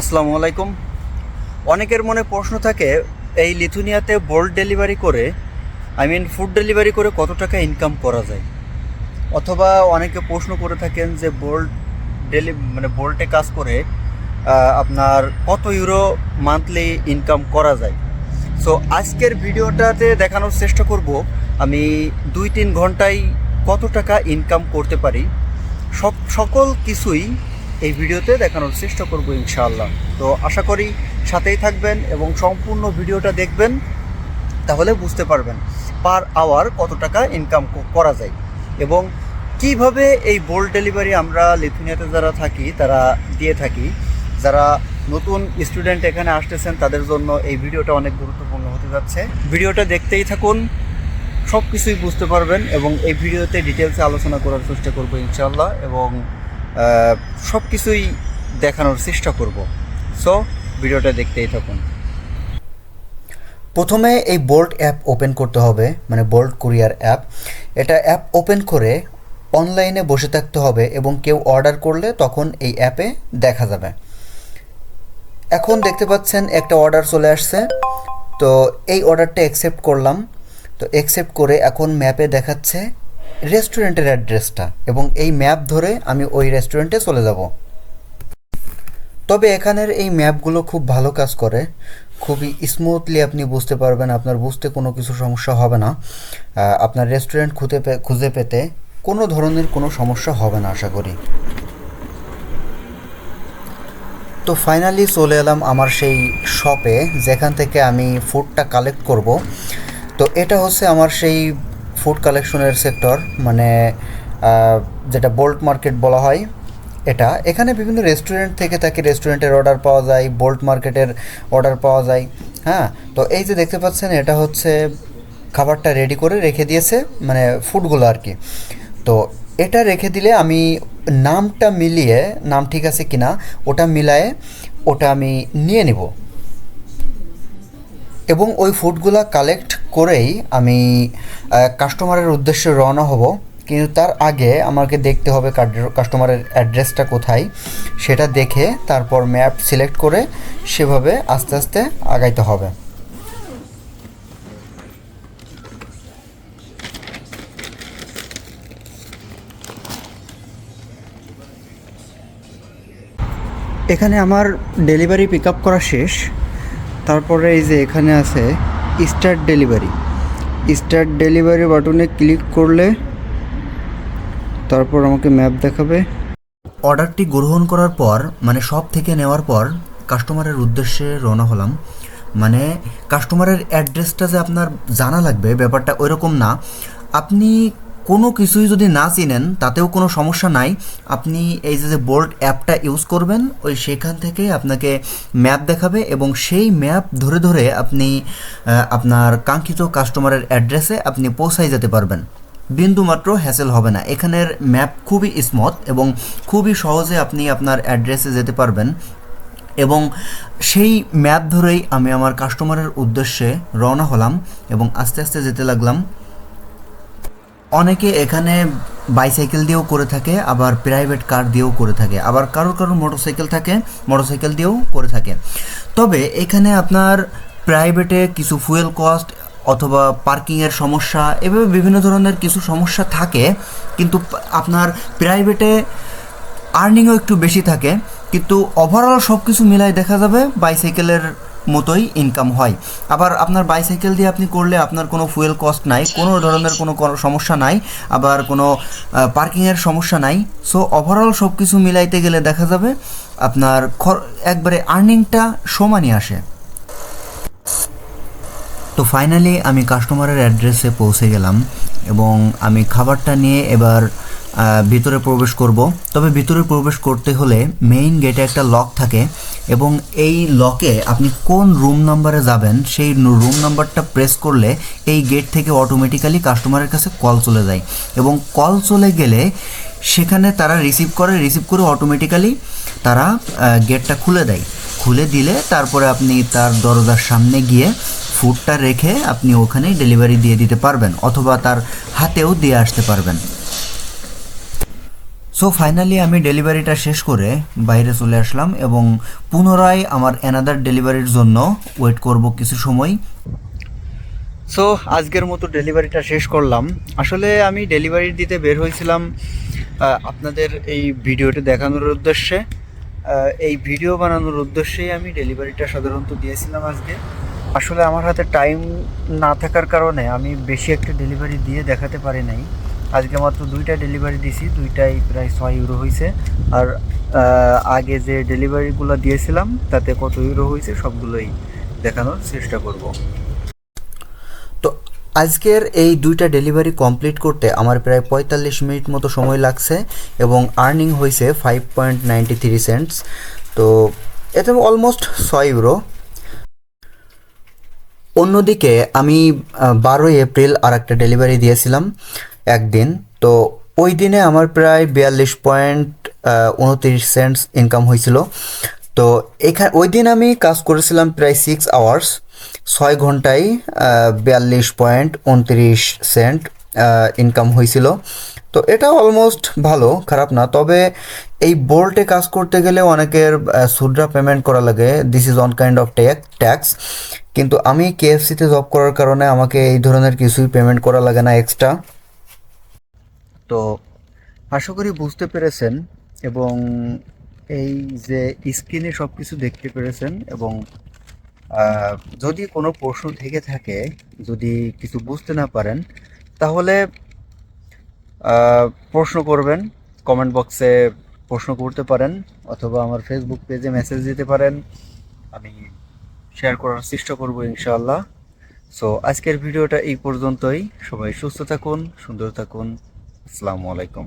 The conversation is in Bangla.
আসসালামু আলাইকুম। অনেকের মনে প্রশ্ন থাকে, এই লিথুনিয়াতে বোল্ট ডেলিভারি করে, আই মিন ফুড ডেলিভারি করে কত টাকা ইনকাম করা যায়? অথবা অনেকে প্রশ্ন করে থাকেন যে বোল্ট ডেলি মানে বোল্টে কাজ করে আপনার কত ইউরো মান্থলি ইনকাম করা যায়? সো, আজকের ভিডিওটাতে দেখানোর চেষ্টা করব, আমি দুই তিন ঘন্টায় কত টাকা ইনকাম করতে পারি। সব, সকল কিছুই এই ভিডিওতে দেখানোর চেষ্টা করব ইনশাআল্লাহ। তো আশা করি সাথেই থাকবেন এবং সম্পূর্ণ ভিডিওটা দেখবেন, তাহলে বুঝতে পারবেন পার আওয়ার কত টাকা ইনকাম করা যায়। এবং কীভাবে এই বোল্ট ডেলিভারি আমরা লিথুনিয়াতে যারা থাকি, তারা দিয়ে থাকি, যারা নতুন স্টুডেন্ট এখানে আসতেছেন, তাদের জন্য এই ভিডিওটা অনেক গুরুত্বপূর্ণ হতে যাচ্ছে। ভিডিওটা দেখতেই থাকুন সব কিছুই বুঝতে পারবেন এবং এই ভিডিওতে ডিটেলসে আলোচনা করার চেষ্টা করব ইনশাল্লাহ এবং সব কিছুই দেখানোর চেষ্টা করব। সো ভিডিওটা দেখতেই থাকুন। প্রথমে এই বোল্ট অ্যাপ ওপেন করতে হবে মানে বোল্ট কুরিয়ার অ্যাপ এটা অ্যাপ ওপেন করে অনলাইনে বসে থাকতে হবে এবং কেউ অর্ডার করলে তখন এই অ্যাপে দেখা যাবে। এখন দেখতে পাচ্ছেন একটা অর্ডার চলে আসছে। তো এই অর্ডারটা অ্যাকসেপ্ট করলাম। তো অ্যাকসেপ্ট করে এখন ম্যাপে দেখাচ্ছে রেস্টুরেন্টের অ্যাড্রেসটা এবং এই ম্যাপ ধরে আমি ওই রেস্টুরেন্টে চলে যাব। তবে এখানের এই ম্যাপগুলো খুব ভালো কাজ করে। খুবই স্মুথলি আপনি বুঝতে পারবেন, আপনার বুঝতে কোনো কিছু সমস্যা হবে না। আপনার রেস্টুরেন্ট খুঁজে খুঁজে পেতে কোনো ধরনের কোনো সমস্যা হবে না, আশা করি। তো ফাইনালি চলে এলাম আমার সেই শপে যেখান থেকে আমি ফুডটা কালেক্ট করব। তো এটা হচ্ছে আমার সেই ফুড কালেকশনের সেক্টর মানে যেটা বোল্ট মার্কেট বলা হয়, এটা। এখানে বিভিন্ন রেস্টুরেন্ট থেকে থাকে রেস্টুরেন্টের অর্ডার পাওয়া যায় বোল্ট মার্কেটের অর্ডার পাওয়া যায় হ্যাঁ? তো এই যে দেখতে পাচ্ছেন, এটা হচ্ছে খাবারটা রেডি করে রেখে দিয়েছে মানে ফুডগুলো আর কি। তো এটা রেখে দিলে আমি নামটা মিলিয়ে, নাম ঠিক আছে কিনা, ওটা মিলায়ে ওটা আমি নিয়ে নিব। এবং ওই ফুডগুলো কালেক্ট করেই আমি কাস্টমারের উদ্দেশ্যে রওনা হব। কিন্তু তার আগে আমাকে দেখতে হবে কাস্টমারের অ্যাড্রেসটা কোথায়, সেটা দেখে তারপর ম্যাপ সিলেক্ট করে সেভাবে আস্তে আস্তে আগাইতে হবে। এখানে আমার ডেলিভারি পিক আপ করা শেষ। তারপরে এই যে এখানে আছে স্টার্ট ডেলিভারি স্টার্ট ডেলিভারি বাটনে ক্লিক করলে তারপর আমাকে ম্যাপ দেখাবে। অর্ডারটি গ্রহণ করার পর মানে সব থেকে নেওয়ার পর কাস্টমারের উদ্দেশ্যে রওনা হলাম। মানে কাস্টমারের অ্যাড্রেসটা যে আপনার জানা লাগবে, ব্যাপারটা ওইরকম না। আপনি কোনো কিছুই যদি না চিনেন, তাতেও কোনো সমস্যা নাই। আপনি এই যে বোল্ট অ্যাপটা ইউজ করবেন, ওই সেখান থেকে আপনাকে ম্যাপ দেখাবে এবং সেই ম্যাপ ধরে ধরে আপনি আপনার কাঙ্ক্ষিত কাস্টমারের অ্যাড্রেসে আপনি পৌঁছাই যেতে পারবেন। বিন্দুমাত্র হ্যাসেল হবে না। এখানের ম্যাপ খুবই স্মুথ এবং খুবই সহজে আপনি আপনার অ্যাড্রেসে যেতে পারবেন। এবং সেই ম্যাপ ধরেই আমি আমার কাস্টমারের উদ্দেশ্যে রওনা হলাম এবং আস্তে আস্তে যেতে লাগলাম। অনেকে এখানে বাইসাইকেল দিয়েও করে থাকে, আবার প্রাইভেট কার দিয়েও করে থাকে। আবার কারোর কারোর মোটরসাইকেল থাকে মোটরসাইকেল দিয়েও করে থাকে। তবে এখানে আপনার প্রাইভেটে কিছু ফুয়েল কস্ট অথবা পার্কিংয়ের সমস্যা, এভাবে বিভিন্ন ধরনের কিছু সমস্যা থাকে। কিন্তু আপনার প্রাইভেটে আর্নিংও একটু বেশি থাকে। কিন্তু ওভারঅল সব কিছু মিলাই দেখা যাবে বাইসাইকেলের মতোই ইনকাম হয়। আবার আপনার বাইসাইকেল দিয়ে আপনি করলে আপনার কোনো ফুয়েল কস্ট নাই, কোনো ধরনের কোনো সমস্যা নাই, আবার কোনো পার্কিংয়ের সমস্যা নাই। সো ওভারঅল সব কিছু মিলাইতে গেলে দেখা যাবে আপনার একবারে আর্নিংটা সমানই আসে। তো ফাইনালি আমি কাস্টমারের অ্যাড্রেসে পৌঁছে গেলাম এবং আমি খাবারটা নিয়ে এবার ভিতরে প্রবেশ করব। তবে ভিতরে প্রবেশ করতে হলে মেইন গেটে একটা লক থাকে এবং এই লকে আপনি কোন রুম নাম্বারে যাবেন, সেই রুম নাম্বারটা প্রেস করলে এই গেট থেকে অটোমেটিক্যালি কাস্টমারের কাছে কল চলে যায় এবং কল চলে গেলে সেখানে তারা রিসিভ করে রিসিভ করে অটোমেটিক্যালি তারা গেটটা খুলে দেয়। খুলে দিলে তারপরে আপনি তার দরজার সামনে গিয়ে ফুডটা রেখে আপনি ওখানেই ডেলিভারি দিয়ে দিতে পারবেন অথবা তার হাতেও দিয়ে আসতে পারবেন। সো ফাইনালি আমি ডেলিভারিটা শেষ করে বাইরে চলে আসলাম এবং পুনরায় আমার অ্যানাদার ডেলিভারির জন্য ওয়েট করব কিছু সময়। সো আজকের মতো ডেলিভারিটা শেষ করলাম। আসলে আমি ডেলিভারি দিতে বের হয়েছিলাম আপনাদের এই ভিডিওটি দেখানোর উদ্দেশ্যে। এই ভিডিও বানানোর উদ্দেশ্যেই আমি ডেলিভারিটা সাধারণত দিয়েছিলাম আজকে। আসলে আমার হাতে টাইম না থাকার কারণে আমি বেশি একটা ডেলিভারি দিয়ে দেখাতে পারি নাই। আজকে মাত্র দুইটা ডেলিভারি দিছি, দুইটাই প্রায় ছয় ইউরো হয়েছে আর আগে যে ডেলিভারিগুলো দিয়েছিলাম, তাতে কত ইউরো হয়েছে সবগুলোই দেখানোর চেষ্টা করব। তো আজকের এই দুইটা ডেলিভারি কমপ্লিট করতে আমার প্রায় পঁয়তাল্লিশ মিনিট মতো সময় লাগছে এবং আর্নিং হয়েছে five point ninety three cents তো এতে অলমোস্ট ছয় ইউরো অন্যদিকে আমি বারোই এপ্রিল আর একটা ডেলিভারি দিয়েছিলাম। একদিন। তো ওই দিনে আমার প্রায় বিয়াল্লিশ পয়েন্ট উনত্রিশ সেন্টস ইনকাম হয়েছিল। তো এখানে ওই দিন আমি কাজ করেছিলাম প্রায় সিক্স আওয়ার্স ছয় ঘন্টায় বিয়াল্লিশ পয়েন্ট, উনত্রিশ সেন্ট ইনকাম হয়েছিল। তো এটা অলমোস্ট ভালো, খারাপ না। তবে এই বোল্টে কাজ করতে গেলে অনেকের সুডরা পেমেন্ট করা লাগে। This is on kind of tax কিন্তু আমি কেএফসিতে জব করার কারণে আমাকে এই ধরনের কিছুই পেমেন্ট করা লাগে না এক্সট্রা তো আশা করি বুঝতে পেরেছেন এবং এই যে স্ক্রিনে সব কিছু দেখতে পেরেছেন এবং যদি কোনো প্রশ্ন থেকে থাকে, যদি কিছু বুঝতে না পারেন, তাহলে প্রশ্ন করবেন কমেন্ট বক্সে প্রশ্ন করতে পারেন, অথবা আমার ফেসবুক পেজে মেসেজ দিতে পারেন, আমি শেয়ার করার চেষ্টা করব ইনশাআল্লাহ। সো আজকের ভিডিওটা এই পর্যন্তই। সবাই সুস্থ থাকুন, সুন্দর থাকুন। আসসালামু আলাইকুম।